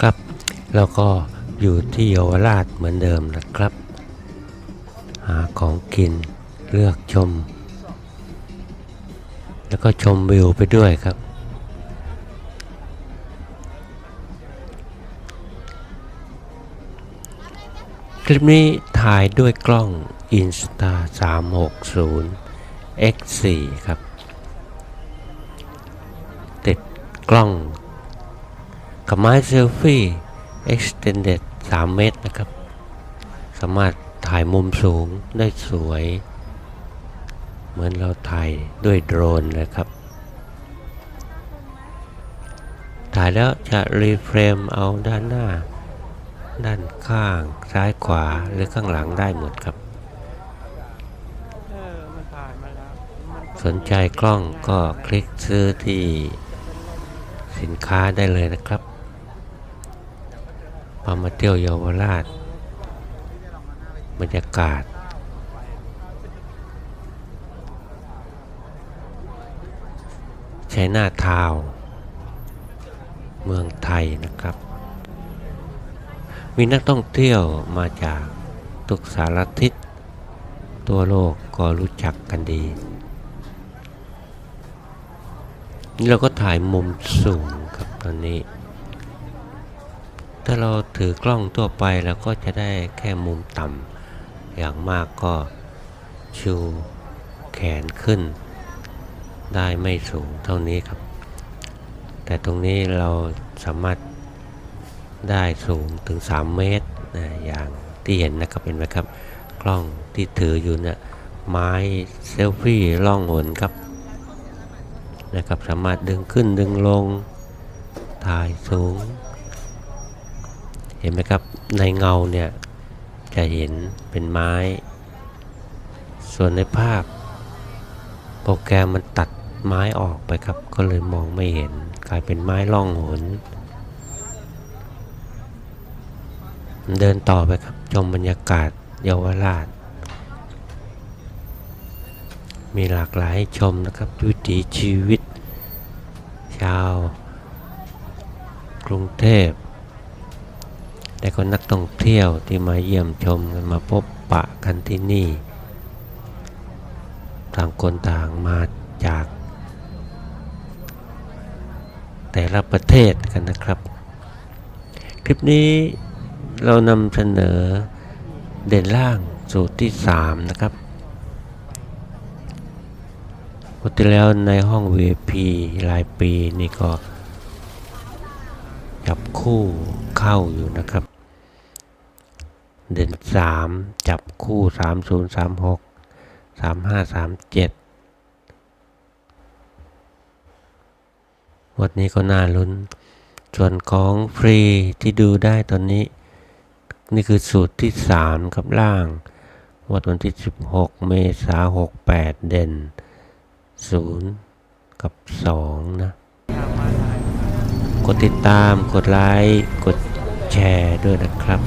ครับ แล้วก็อยู่ที่เยาวราชเหมือนเดิมนะครับ หาของกินเลือกชม แล้วก็ชมวิวไปด้วยครับ คลิปนี้ถ่ายด้วยกล้อง Insta 360 X4 ครับ ติดกล้อง กับไม้เซลฟี่ extended 3 เมตรนะครับ สามารถถ่ายมุมสูงได้สวย เหมือนเราถ่ายด้วยโดรนเลยครับ ถ่ายแล้วจะรีเฟรมเอาด้านหน้า ด้านข้างซ้ายขวาหรือข้างหลังได้หมดครับเออมันผ่านมาแล้วมันก็สนใจกล้องก็คลิกซื้อที่สินค้าได้เลยนะครับ พามาเที่ยวเยาวราช บรรยากาศ ใช้หน้าทาว เมืองไทยนะครับ มีนักท่องเที่ยวมาจากทุกสารทิศตัวโลกก็รู้จักกันดี นี่เราก็ถ่ายมุมสูงครับตอนนี้ ถ้าเราถือกล้องทั่วไปเราก็จะได้แค่มุมต่ำอย่างมากก็ชูแขนขึ้น ได้ไม่สูงเท่านี้ครับ แต่ตรงนี้เราสามารถได้สูงถึง 3 เมตรนะอย่างที่เห็นนะครับเห็นไหมครับ กล้องที่ถืออยู่เนี่ยไม้เซลฟี่ล่องหนครับนะครับ สามารถดึงขึ้นดึงลงถ่ายสูง เห็นไหมครับในเงาเนี่ยจะเห็นเป็นไม้ ส่วนในภาพ โปรแกรมมันตัดไม้ออกไปครับ ก็เลยมองไม่เห็นกลายเป็นไม้ล่องหนเดินต่อไปครับชมบรรยากาศเยาวราช มีหลากหลายชมนะครับวิถีชีวิต ชาว กรุงเทพ และก็นักท่องเที่ยวที่มาเยี่ยมชมกันมาพบปะกันที่นี่ ต่างคนต่างมาจาก แต่ละประเทศกันนะครับ คลิปนี้เรานำเสนอเด่นล่างสูตรที่ 3 นะครับปกติแล้วในห้อง VIP รายปีนี่ก็จับคู่ เข้าอยู่นะครับ เด่นสามจับคู่สามศูนย์สามหกสามห้าสามเจ็ดวันนี้ก็น่าลุ้น ส่วนของฟรีที่ดูได้ตอนนี้ นี่คือสูตรที่สามครับล่างวัดวันที่ 16 เมษาหกแปดเด่นศูนย์กับสองนะ กดติดตาม กดไลค์ กด แชร์ด้วยนะครับ